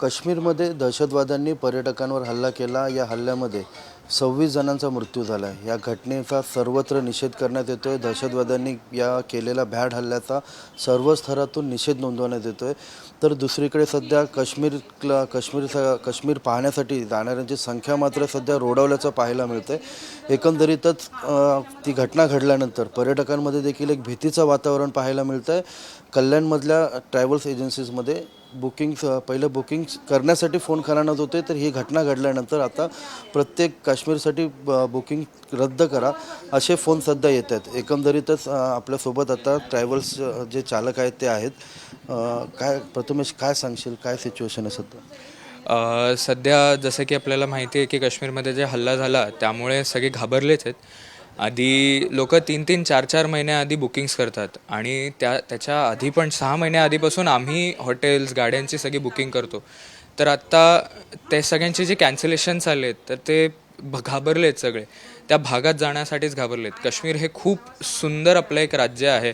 काश्मीरमध्ये दहशतवाद्यांनी पर्यटकांवर हल्ला केला. या हल्ल्यामध्ये सव्वीस जणांचा मृत्यू झाला आहे या घटनेचा सर्वत्र निषेध करण्यात येतो आहे दहशतवाद्यांनी या केलेल्या भ्याड हल्ल्याचा सर्व स्तरातून निषेध नोंदवण्यात येतो आहे तर दुसरीकडे सध्या काश्मीरला काश्मीर काश्मीर पाहण्यासाठी जाणाऱ्यांची संख्या मात्र सध्या रोडवल्याचं पाहायला मिळतं आहे एकंदरीतच ती घटना घडल्यानंतर पर्यटकांमध्ये देखील एक भीतीचं वातावरण पाहायला मिळतं आहे कल्याणमधल्या ट्रॅव्हल्स एजन्सीजमध्ये बुकिंग पहिलं बुकिंग करण्यासाठी फोन करण्यात होते तर ही घटना घडल्यानंतर आता प्रत्येक काश्मीरसाठी ब- बुकिंग रद्द करा असे फोन सध्या येत आहेत. एकंदरीतच आपल्यासोबत आता ट्रॅव्हल्स जे चालक आहेत ते आहेत. काय प्रथमेश काय सांगशील? काय सिच्युएशन आहे सध्या? सध्या जसं की आपल्याला माहिती आहे की काश्मीरमध्ये जे हल्ला झाला त्यामुळे सगळे घाबरलेच आहेत. आधी लोक तीन तीन चार चार महिन्याआधी बुकिंग्स करतात. आणि त्या त्याच्या आधी पण सहा महिन्याआधीपासून आम्ही हॉटेल्स गाड्यांची सगळी बुकिंग करतो. तर आत्ता ते सगळ्यांचे जे कॅन्सलेशन्स आले आहेत तर ते घाबरलेत सगळे. त्या भागात जाण्यासाठीच घाबरलेत. काश्मीर हे खूप सुंदर आपलं एक राज्य आहे.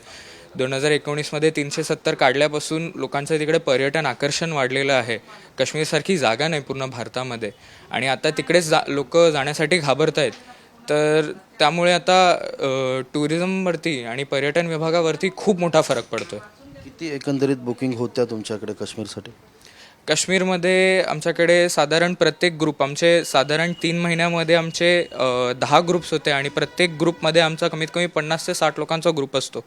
दोन हजार एकोणीसमध्ये तीनशे सत्तर काढल्यापासून लोकांचं तिकडे पर्यटन आकर्षण वाढलेलं आहे. काश्मीरसारखी जागा नाही पूर्ण भारतामध्ये. आणि आता तिकडेच जा लोक जाण्यासाठी घाबरत आहेत तर त्यामुळे आता टुरिझमवरती आणि पर्यटन विभागावरती खूप मोठा फरक पडतो आहे किती एकंदरीत बुकिंग होत्या तुमच्याकडे काश्मीरसाठी? काश्मीरमध्ये आमच्याकडे साधारण प्रत्येक ग्रुप आमचे साधारण तीन महिन्यामध्ये आमचे दहा ग्रुप्स होते आणि प्रत्येक ग्रुपमध्ये आमचा कमीत कमी पन्नास ते साठ लोकांचा ग्रुप असतो.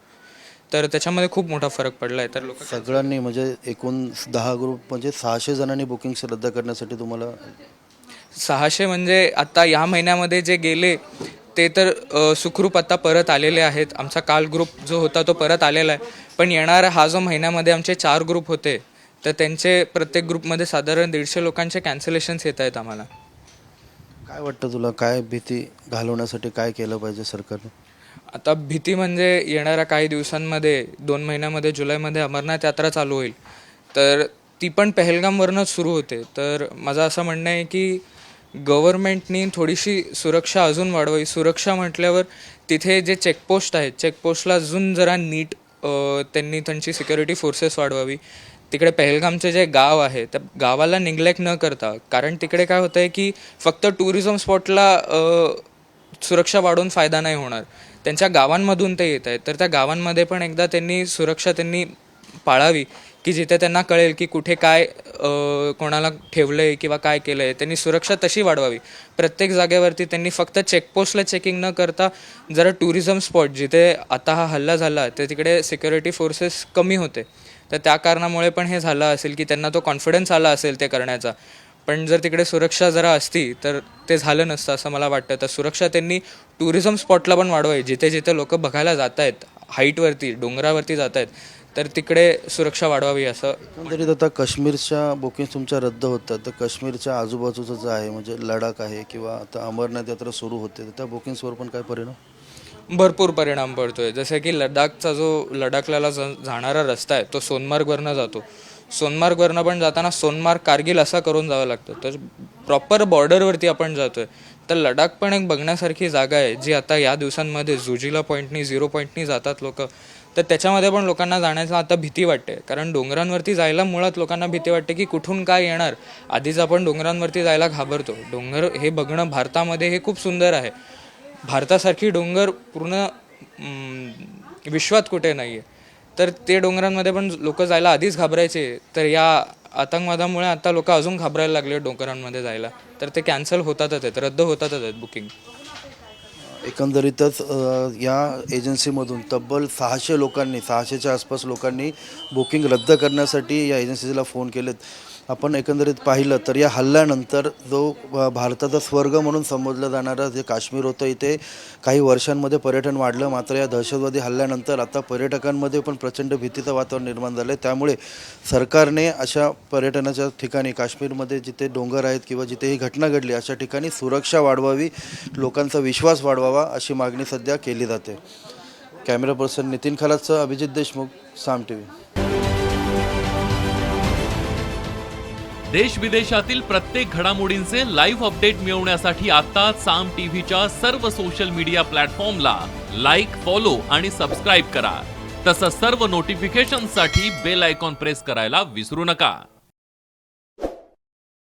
तर त्याच्यामध्ये खूप मोठा फरक पडला आहे तर लोक सगळ्यांनी म्हणजे एकूण दहा ग्रुप म्हणजे सहाशे जणांनी बुकिंग्स रद्द करण्यासाठी तुम्हाला सहाशे म्हणजे आता या महिन्यामध्ये जे गेले ते तर सुखरूप आता परत आलेले आहेत. आमचा काल ग्रुप जो होता तो परत आलेला आहे. पण येणारा हा जो महिन्यामध्ये आमचे चार ग्रुप होते तर त्यांचे प्रत्येक ग्रुपमध्ये साधारण दीडशे लोकांचे कॅन्सलेशन्स येत आहेत आम्हाला. काय वाटतं तुला? काय भीती घालवण्यासाठी काय केलं पाहिजे सरकारने? आता भीती म्हणजे येणाऱ्या काही दिवसांमध्ये दोन महिन्यामध्ये जुलैमध्ये अमरनाथ यात्रा चालू होईल. तर ती पण पहलगामवरूनच सुरू होते. तर माझं असं म्हणणं आहे की गव्हर्मेंटनी थोडीशी सुरक्षा अजून वाढवावी. सुरक्षा म्हटल्यावर तिथे जे चेकपोस्ट आहेत चेकपोस्टला अजून जरा नीट त्यांनी त्यांची सिक्युरिटी फोर्सेस वाढवावी. तिकडे पहलगामचे जे गाव आहे त्या गावाला निग्लेक्ट न करता कारण तिकडे काय होतं आहे की फक्त टुरिझम स्पॉटला सुरक्षा वाढवून फायदा नाही होणार. त्यांच्या गावांमधून ते येत आहेत. तर त्या गावांमध्ये पण एकदा त्यांनी सुरक्षा त्यांनी पाळावी की जिथे त्यांना कळेल की कुठे काय कोणाला ठेवलं आहे किंवा काय केलं आहे त्यांनी सुरक्षा तशी वाढवावी. प्रत्येक जागेवरती त्यांनी फक्त चेकपोस्टला चेकिंग न करता जरा टुरिझम स्पॉट जिथे आता हा हल्ला झाला ते तिकडे सिक्युरिटी फोर्सेस कमी होते. तर त्या कारणामुळे पण हे झालं असेल की त्यांना तो कॉन्फिडन्स आला असेल ते करण्याचा. पण जर तिकडे सुरक्षा जरा असती तर ते झालं नसतं असं मला वाटतं. तर सुरक्षा त्यांनी टुरिझम स्पॉटला पण वाढवावी. जिथे जिथे लोक बघायला जात आहेत हाईटवरती डोंगरावरती जात आहेत तर तिकडे सुरक्षा वाढवावी असं. एकंदरीत आता काश्मीरच्या बुकिंग तुमच्या रद्द होतात. तर काश्मीरच्या आजूबाजूचं जे आहे म्हणजे लडाख आहे किंवा आता अमरनाथ यात्रा सुरू होते तर त्या बुकिंग्सवर पण काय परिणाम? भरपूर परिणाम पडतोय. जसं की लडाखचा जो लडाखला ज- जाणारा रस्ता आहे तो सोनमार्गवरनं जातो. सोनमार्गवरनं पण जाताना सोनमार्ग कारगिल असा करून जावं लागतं. तर प्रॉपर बॉर्डरवरती आपण जातोय. तर लडाख पण एक बघण्यासारखी जागा आहे जी आता या दिवसांमध्ये जुजिला पॉईंटनी झिरो पॉईंटनी जातात लोक. तर त्याच्यामध्ये पण लोकांना जाण्याचा आता भीती वाटते. कारण डोंगरांवरती जायला मुळात लोकांना भीती वाटते की कुठून काय येणार. आधीच आपण डोंगरांवरती जायला घाबरतो. डोंगर हे बघणं भारतामध्ये हे खूप सुंदर आहे. भारतासारखी डोंगर पूर्ण विश्वात कुठे नाही आहे तर ते डोंगरांमध्ये पण लोक जायला आधीच घाबरायचे. तर या आतंकवादामुळे आता लोक अजून घाबरायला लागले डोंगरांमध्ये जायला. तर ते कॅन्सल होतातच आहेत. रद्द होतातच आहेत बुकिंग. एकंदरीतच या एजन्सीमधून तब्बल सहाशे लोकांनी सहाशेच्या आसपास लोकांनी बुकिंग रद्द करण्यासाठी या एजन्सीला फोन केलेत. आपण एकंदरीत पाहिलं तर या हल्ल्यानंतर जो भारताचा स्वर्ग म्हणून संबोधलं जाणारं जे काश्मीर होतं इथे काही वर्षांमध्ये पर्यटन वाढलं. मात्र या दहशतवादी हल्ल्यानंतर आता पर्यटकांमध्ये पण प्रचंड भीतीचं वातावरण निर्माण झालं आहे त्यामुळे सरकारने अशा पर्यटनाच्या ठिकाणी काश्मीरमध्ये जिथे डोंगर आहेत किंवा जिथे ही घटना घडली अशा ठिकाणी सुरक्षा वाढवावी लोकांचा विश्वास वाढवावा अशी मागणी सध्या केली जाते. कॅमेरा पर्सन नितीन खलासह अभिजित देशमुख साम टी व्ही देश विदेशातील प्रत्येक घडामोडींचे लाईव्ह अपडेट मिळवण्यासाठी आता साम टीव्हीच्या सर्व सोशल मीडिया प्लॅटफॉर्मला लाईक फॉलो आणि सबस्क्राईब करा. तसंच सर्व नोटिफिकेशनसाठी बेल आयकॉन प्रेस करायला विसरू नका.